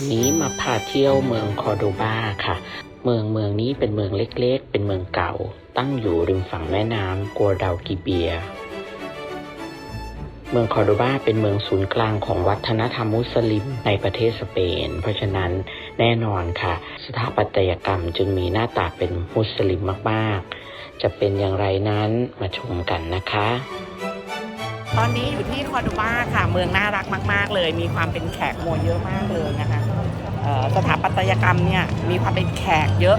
วันนี้มาพาเที่ยวเมืองคอร์โดบาค่ะ เมืองเมืองนี้เป็นเมืองเล็กๆ เป็นเมืองเก่า ตั้งอยู่ริมฝั่งแม่น้ำกัวดาวกิเบีย เมืองคอร์โดบาเป็นเมืองศูนย์กลางของวัฒนธรรมมุสลิมในประเทศสเปน เพราะฉะนั้นแน่นอนค่ะ สถาปัตยกรรมจึงมีหน้าตาเป็นมุสลิมมากๆ จะเป็นอย่างไรนั้นมาชมกันนะคะตอนนี้อยู่ที่คอร์โดบาค่ะ เมืองน่ารักมาก ๆ เลย มีความเป็นแขกมวยเยอะมากเลยนะคะ สถาปัตยกรรมเนี่ยมีความเป็นแขกเยอะ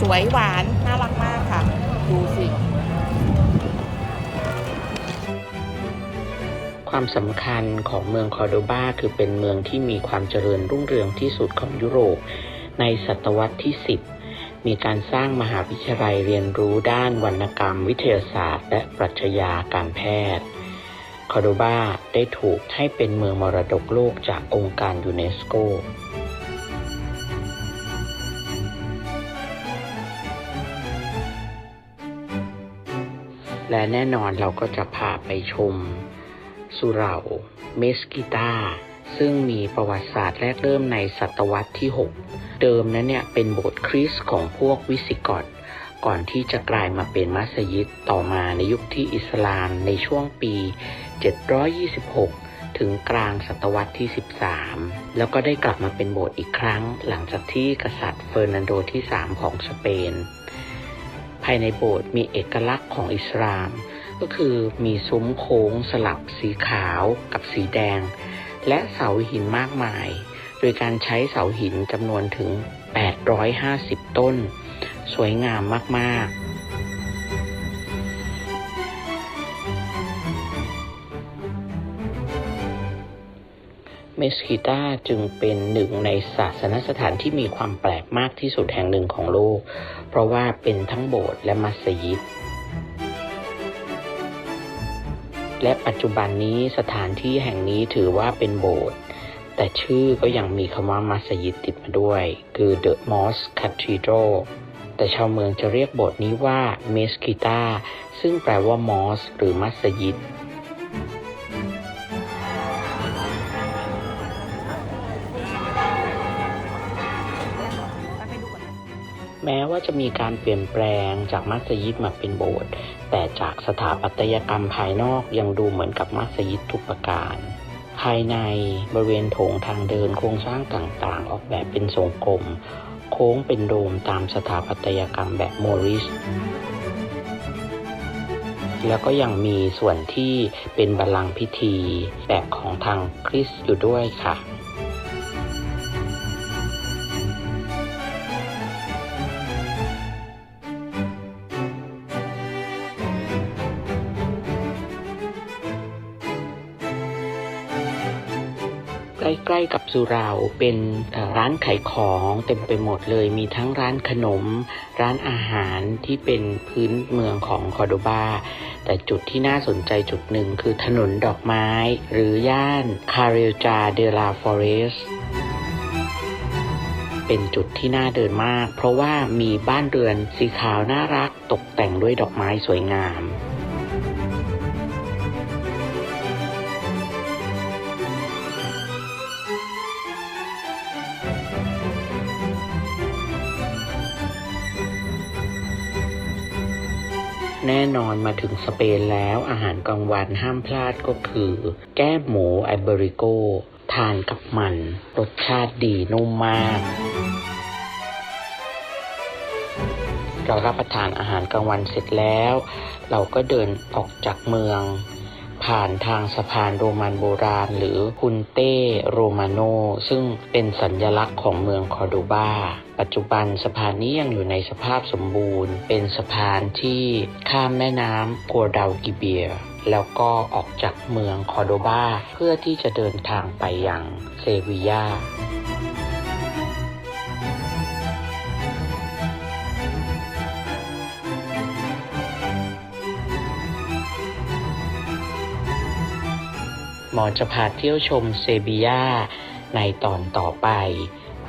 สวยหวาน น่ารักมากค่ะ ดูสิความสำคัญของเมืองคอร์โดบาคือเป็นเมืองที่มีความเจริญรุ่งเรืองที่สุดของยุโรป ในศตวรรษที่ 10 มีการสร้างมหาวิทยาลัยเรียนรู้ด้านวรรณกรรม วิทยาศาสตร์ และปรัชญาการแพทย์ คอร์โดบาได้ถูกให้เป็นเมืองมรดกโลกจากองค์การยูเนสโก และแน่นอนเราก็จะพาไปชมสุเหร่าเมสกิตาซึ่งมีประวัติศาสตร์แรกเริ่มในศตวรรษที่ 6 เดิมนั้นเนี่ยเป็นโบสถ์คริสต์ของพวกวิสิกอตก่อนที่จะกลายมาเป็นมัสยิดต่อมาในยุคที่อิสลามในช่วงปี 726 ถึงกลางศตวรรษที่ 13 แล้วก็ได้กลับมาเป็นโบสถ์อีกครั้ง หลังจากที่กษัตริย์เฟอร์นันโดที่ 3 ของสเปน ภายในโบสถ์มีเอกลักษณ์ของอิสลาม ก็คือมีซุ้มโค้งสลับสีขาวกับสีแดง และเสาหินมากมาย โดยการใช้เสาหินจำนวนถึง 850 ต้น สวยงามมากๆ มสกิตาจึงเป็นหนึ่งในศาสนสถานที่มีความแปลกมากที่สุดแห่งหนึ่งของโลก เพราะว่าเป็นทั้งโบสถ์และมัสยิด และปัจจุบันนี้สถานที่แห่งนี้ถือว่าเป็นโบสถ์แต่ชื่อก็ยังมีคำว่ามัสยิดติดมาด้วย คือ The Mosque Cathedral แต่ชาวเมืองจะเรียกโบสถ์นี้ว่า Mesquita ซึ่งแปลว่ามอส หรือมัสยิด แม้ว่าจะมีการเปลี่ยนแปลงจากมัสยิดมาเป็นโบสถ์แต่จากสถาปัตยกรรมภายนอกยังดูเหมือนกับมัสยิดทุกประการ ภายในบริเวณโถงทางเดินโครงสร้างต่างๆ ออกแบบเป็นทรงกลม โค้งเป็นโดมตามสถาปัตยกรรมแบบโมริสแล้วก็ยังมีส่วนที่เป็นบัลลังก์พิธีแบบของทางคริสต์อยู่ด้วยค่ะ ใกล้ๆกับสุเหราเป็นร้านขายของเต็มไปหมดเลย มีทั้งร้านขนม ร้านอาหารที่เป็นพื้นเมืองของคอร์โดบา แต่จุดที่น่าสนใจจุดหนึ่งคือถนนดอกไม้ หรือย่านคาเรลจาเดลาฟอเรสเป็นจุดที่น่าเดินมาก เพราะว่ามีบ้านเรือนสีขาวน่ารักตกแต่งด้วยดอกไม้สวยงาม แน่นอนมาถึงสเปนแล้วอาหารกลางวันห้ามพลาดก็คือ แก้มหมูไอเบริโก ทานกับมัน รสชาติดีนุ่มมากเรารับประทานอาหารกลางวันเสร็จแล้ว เราก็เดินออกจากเมือง ผ่านทางสะพานโรมันโบราณ หรือคุนเต้โรมาโนซึ่งเป็นสัญลักษณ์ของเมืองคอร์ดูบาปัจจุบันสะพานนี้ยังอยู่ในสภาพสมบูรณ์ เป็นสะพานที่ข้ามแม่น้ำกัวดาวกิเบีย แล้วก็ออกจากเมืองคอร์โดบาเพื่อที่จะเดินทางไปยังเซวียา หมอจะพาเที่ยวชมเซบียาในตอนต่อไป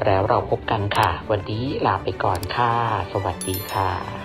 แล้วเราพบกันค่ะ วันนี้ลาไปก่อนค่ะ สวัสดีค่ะ